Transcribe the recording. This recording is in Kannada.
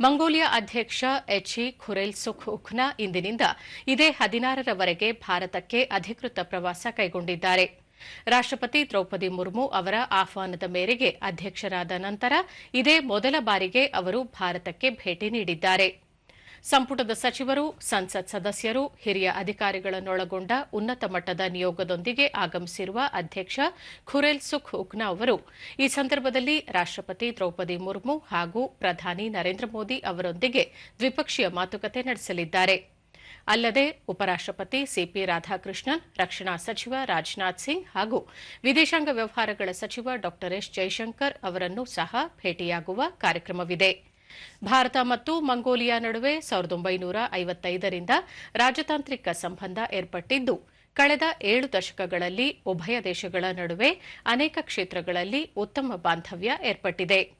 ಮಂಗೋಲಿಯಾ ಅಧ್ಯಕ್ಷ ಎಚ್ಇ ಖುರೆಲ್ ಸುಖ್ ಉಖ್ನಾ ಇಂದಿನಿಂದ ಇದೇ ಹದಿನಾರರವರೆಗೆ ಭಾರತಕ್ಕೆ ಅಧಿಕೃತ ಪ್ರವಾಸ ಕೈಗೊಂಡಿದ್ದಾರೆ. ರಾಷ್ಟಪತಿ ದ್ರೌಪದಿ ಮುರ್ಮು ಅವರ ಆಹ್ವಾನದ ಮೇರೆಗೆ ಅಧ್ಯಕ್ಷರಾದ ನಂತರ ಇದೇ ಮೊದಲ ಬಾರಿಗೆ ಅವರು ಭಾರತಕ್ಕೆ ಭೇಟಿ ನೀಡಿದ್ದಾರೆ. ಸಂಪುಟದ ಸಚಿವರು, ಸಂಸತ್ ಸದಸ್ಯರು, ಹಿರಿಯ ಅಧಿಕಾರಿಗಳನ್ನೊಳಗೊಂಡ ಉನ್ನತ ಮಟ್ಟದ ನಿಯೋಗದೊಂದಿಗೆ ಆಗಮಿಸಿರುವ ಅಧ್ಯಕ್ಷ ಖುರೇಲ್ ಸುಖ್ ಉಕ್ನಾ ಅವರು, ಈ ಸಂದರ್ಭದಲ್ಲಿ ರಾಷ್ಟಪತಿ ದ್ರೌಪದಿ ಮುರ್ಮು ಹಾಗೂ ಪ್ರಧಾನಿ ನರೇಂದ್ರ ಮೋದಿ ಅವರೊಂದಿಗೆ ದ್ವಿಪಕ್ಷೀಯ ಮಾತುಕತೆ ನಡೆಸಲಿದ್ದಾರೆ. ಅಲ್ಲದೆ ಉಪರಾಷ್ಟಪತಿ ಸಿಪಿ ರಾಧಾಕೃಷ್ಣನ್, ರಕ್ಷಣಾ ಸಚಿವ ರಾಜನಾಥ್ ಸಿಂಗ್ ಹಾಗೂ ವಿದೇಶಾಂಗ ವ್ಯವಹಾರಗಳ ಸಚಿವ ಡಾ ಎಸ್ ಜೈಶಂಕರ್ ಅವರನ್ನು ಸಹ ಭೇಟಿಯಾಗುವ ಕಾರ್ಯಕ್ರಮವಿದೆ. ಭಾರತ ಮತ್ತು ಮಂಗೋಲಿಯಾ ನಡುವೆ ಸಾವಿರದ ಒಂಬೈನೂರ ಐವತ್ತೈದರಿಂದ ರಾಜತಾಂತ್ರಿಕ ಸಂಬಂಧ ಏರ್ಪಟ್ಟಿದ್ದು, ಕಳೆದ ಏಳು ದಶಕಗಳಲ್ಲಿ ಉಭಯ ದೇಶಗಳ ನಡುವೆ ಅನೇಕ ಕ್ಷೇತ್ರಗಳಲ್ಲಿ ಉತ್ತಮ ಬಾಂಧವ್ಯ ಏರ್ಪಟ್ಟಿದೆ.